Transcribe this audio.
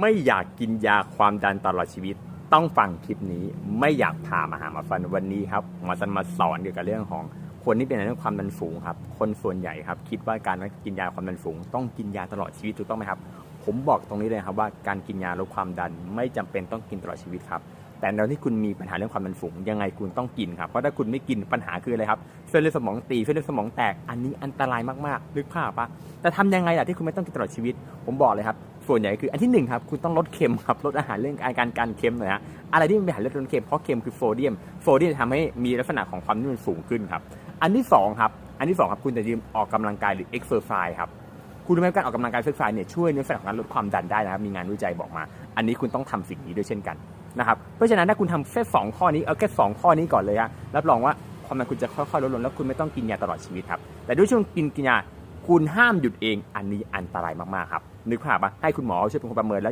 ไม่อยากกินยาความดันตลอดชีวิต ต้องฟังคลิปนี้ไม่อยากพามาหาหมาฟันวันนี้ครับหมอสันมาสอนเกี่ยวกับเรื่องของคนที่เป็นเรื่องความดันสูงครับ คนส่วนใหญ่ครับ คิดว่าการกินยาความดันสูง ต้องกินยาตลอดชีวิตถูกต้องไหมครับ ผมบอกตรงนี้เลยครับว่าการกินยาลดความดันไม่จำเป็นต้องกินตลอดชีวิตครับ แต่ตอนที่คุณมีปัญหาเรื่องความดันสูงยังไงคุณต้องกินครับเพราะถ้าคุณไม่กินปัญหาคืออะไรครับเส้นเลือดสมองตีเส้นเลือดสมองแตกอันนี้อันตรายมากๆนึกภาพปะแต่ทำยังไงล่ะที่คุณไม่ต้องกินตลอดชีวิต ผมบอกเลยครับส่วนใหญ่คืออันที่หนึ่งครับคุณต้องลดเค็มครับลดอาหารเรื่องอาการการเค็มหน่อยฮะอะไรที่มันเป็นอาหารเรื่องเค็มเพราะเค็มคือโซเดียมโซเดียมทำให้มีลักษณะของความนิ่มนสูงขึ้นครับอันที่สองครับอันที่สองครับคุณจะยืมออกกำลังกายหรือเอ็กซ์เซอร์ไซส์ครับคุณรู้ไหมการออกกำลังกายเอ็กซ์เซอร์ไซส์เนี่ยช่วยในลักษณะของการลดความดันได้นะครับมีงานวิจัยบอกมา อันนี้คุณต้องทำสิ่งนี้ด้วยเช่นกัน นะครับเพราะฉะนั้นถ้าคุณทำแค่สองข้อนี้เอาแค่สองข้อนี้ก่อนเลยฮะรับรองว่าความดันคุณจะค่อยๆลดลงแล้วคุณไม่ต้องกินยาตลอดชีวิตครับแต่ด้วยช่วงกินกินยาคุณห้ามหยุดเองอันนี้อันตรายมากๆครับนึกภาพปะให้คุณหมอช่วยเป็นคนประเมินแล้ว